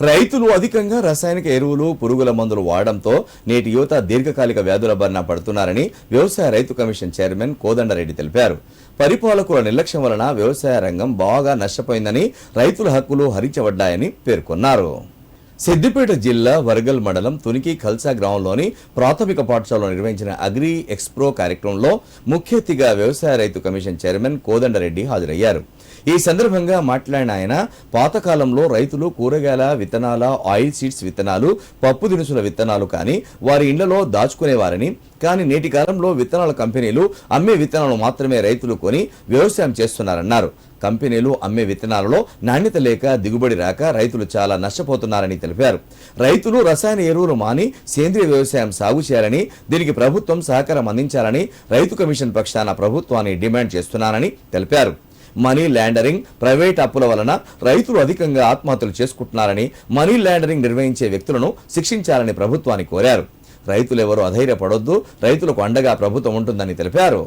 రైతులు అధికంగా రసాయనిక ఎరువులు పురుగుల మందులు వాడడంతో నేటి యువత దీర్ఘకాలిక వ్యాధుల బారిన పడుతున్నారని వ్యవసాయ రైతు కమిషన్ చైర్మన్ కోదండరెడ్డి తెలిపారు. పరిపాలకుల నిర్లక్ష్యం వలన వ్యవసాయ రంగం బాగా నష్టపోయిందని రైతుల హక్కులు హరించబడ్డాయని పేర్కొన్నారు. సిద్దిపేట జిల్లా వరగల్ మండలం తునికి ఖల్సా గ్రామంలోని ప్రాథమిక పాఠశాలలో నిర్వహించిన అగ్రి ఎక్స్ప్రో కార్యక్రమంలో ముఖ్య అతిథిగా వ్యవసాయ రైతు కమిషన్ చైర్మన్ కోదండరెడ్డి హాజరయ్యారు. ఈ సందర్భంగా మాట్లాడిన ఆయన పాతకాలంలో రైతులు కూరగాయల విత్తనాల ఆయిల్ సీడ్స్ విత్తనాలు పప్పు దినుసుల విత్తనాలు కానీ వారి ఇళ్ళలో దాచుకునేవారని కానీ నేటి కాలంలో విత్తనాల కంపెనీలు అమ్మే విత్తనాలు మాత్రమే రైతులు కొని వ్యవసాయం చేస్తున్నారన్నారు. కంపెనీలు అమ్మే విత్తనాలలో నాణ్యత లేక దిగుబడి రాక రైతులు చాలా నష్టపోతున్నారని తెలిపారు. రైతులు రసాయన ఎరువులు మాని సేంద్రియ వ్యవసాయం సాగు చేయాలని దీనికి ప్రభుత్వం సహకారం అందించాలని రైతు కమిషన్ పక్షాన ప్రభుత్వాన్ని డిమాండ్ చేస్తున్నానని తెలిపారు. మనీ ల్యాండరింగ్ ప్రైవేట్ అప్పుల వలన రైతులు అధికంగా ఆత్మహత్యలు చేసుకుంటున్నారని మనీ ల్యాండరింగ్ నిర్వహించే వ్యక్తులను శిక్షించాలని ప్రభుత్వాన్ని కోరారు. రైతులెవరూ అధైర్యపడొద్దు రైతులకు అండగా ప్రభుత్వం ఉంటుందని తెలిపారు.